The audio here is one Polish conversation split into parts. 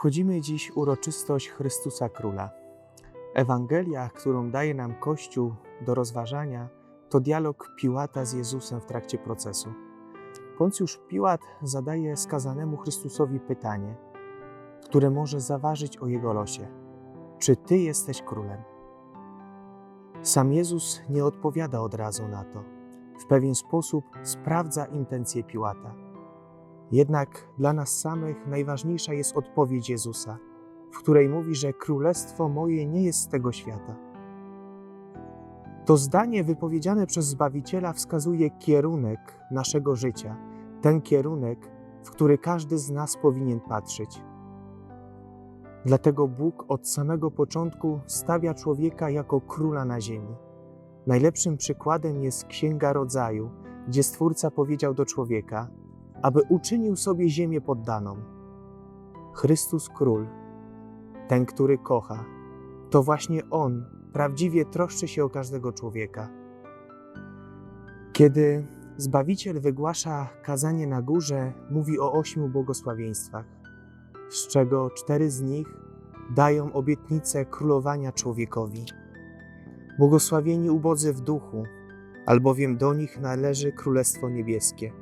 Obchodzimy dziś uroczystość Chrystusa Króla. Ewangelia, którą daje nam Kościół do rozważania, to dialog Piłata z Jezusem w trakcie procesu. Poncjusz Piłat zadaje skazanemu Chrystusowi pytanie, które może zaważyć o jego losie: Czy ty jesteś królem? Sam Jezus nie odpowiada od razu na to. W pewien sposób sprawdza intencje Piłata. Jednak dla nas samych najważniejsza jest odpowiedź Jezusa, w której mówi, że królestwo moje nie jest z tego świata. To zdanie wypowiedziane przez Zbawiciela wskazuje kierunek naszego życia, ten kierunek, w który każdy z nas powinien patrzeć. Dlatego Bóg od samego początku stawia człowieka jako króla na ziemi. Najlepszym przykładem jest Księga Rodzaju, gdzie Stwórca powiedział do człowieka, aby uczynił sobie ziemię poddaną. Chrystus Król, ten, który kocha, to właśnie On prawdziwie troszczy się o każdego człowieka. Kiedy Zbawiciel wygłasza kazanie na górze, mówi o ośmiu błogosławieństwach, z czego cztery z nich dają obietnicę królowania człowiekowi. Błogosławieni ubodzy w duchu, albowiem do nich należy Królestwo Niebieskie.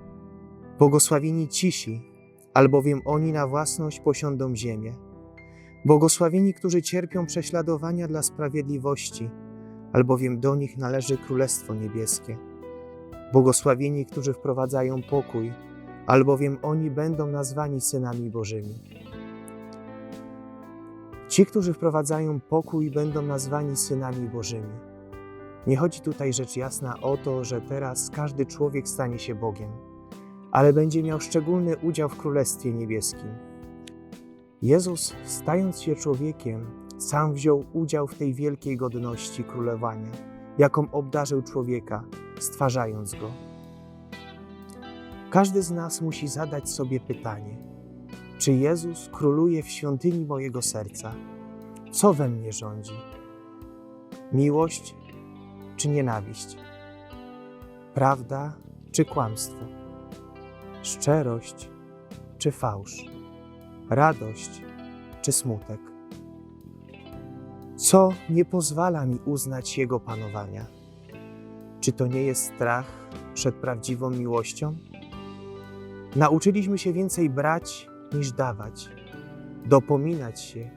Błogosławieni cisi, albowiem oni na własność posiądą ziemię. Błogosławieni, którzy cierpią prześladowania dla sprawiedliwości, albowiem do nich należy Królestwo Niebieskie. Błogosławieni, którzy wprowadzają pokój, albowiem oni będą nazwani synami Bożymi. Ci, którzy wprowadzają pokój, będą nazwani synami Bożymi. Nie chodzi tutaj rzecz jasna o to, że teraz każdy człowiek stanie się Bogiem, ale będzie miał szczególny udział w Królestwie Niebieskim. Jezus, stając się człowiekiem, sam wziął udział w tej wielkiej godności królowania, jaką obdarzył człowieka, stwarzając go. Każdy z nas musi zadać sobie pytanie: czy Jezus króluje w świątyni mojego serca? Co we mnie rządzi? Miłość czy nienawiść? Prawda czy kłamstwo? Szczerość czy fałsz? Radość czy smutek? Co nie pozwala mi uznać Jego panowania? Czy to nie jest strach przed prawdziwą miłością? Nauczyliśmy się więcej brać niż dawać, dopominać się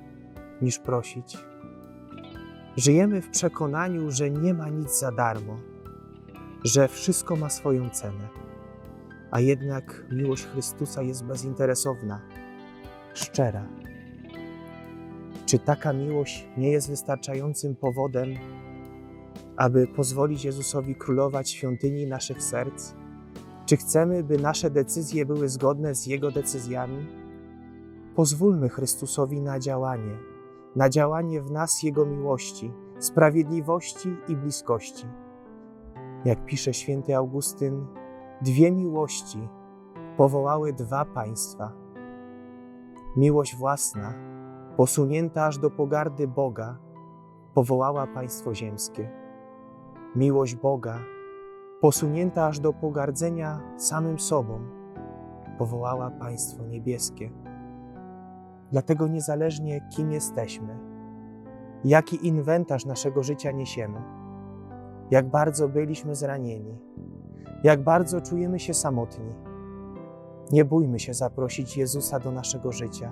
niż prosić. Żyjemy w przekonaniu, że nie ma nic za darmo, że wszystko ma swoją cenę, a jednak miłość Chrystusa jest bezinteresowna, szczera. Czy taka miłość nie jest wystarczającym powodem, aby pozwolić Jezusowi królować świątyni naszych serc? Czy chcemy, by nasze decyzje były zgodne z Jego decyzjami? Pozwólmy Chrystusowi na działanie, na działanie w nas Jego miłości, sprawiedliwości i bliskości. Jak pisze święty Augustyn, dwie miłości powołały dwa państwa. Miłość własna, posunięta aż do pogardy Boga, powołała państwo ziemskie. Miłość Boga, posunięta aż do pogardzenia samym sobą, powołała państwo niebieskie. Dlatego niezależnie kim jesteśmy, jaki inwentarz naszego życia niesiemy, jak bardzo byliśmy zranieni, jak bardzo czujemy się samotni, nie bójmy się zaprosić Jezusa do naszego życia.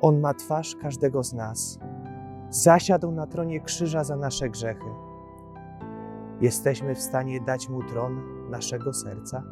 On ma twarz każdego z nas. Zasiadł na tronie krzyża za nasze grzechy. Jesteśmy w stanie dać mu tron naszego serca?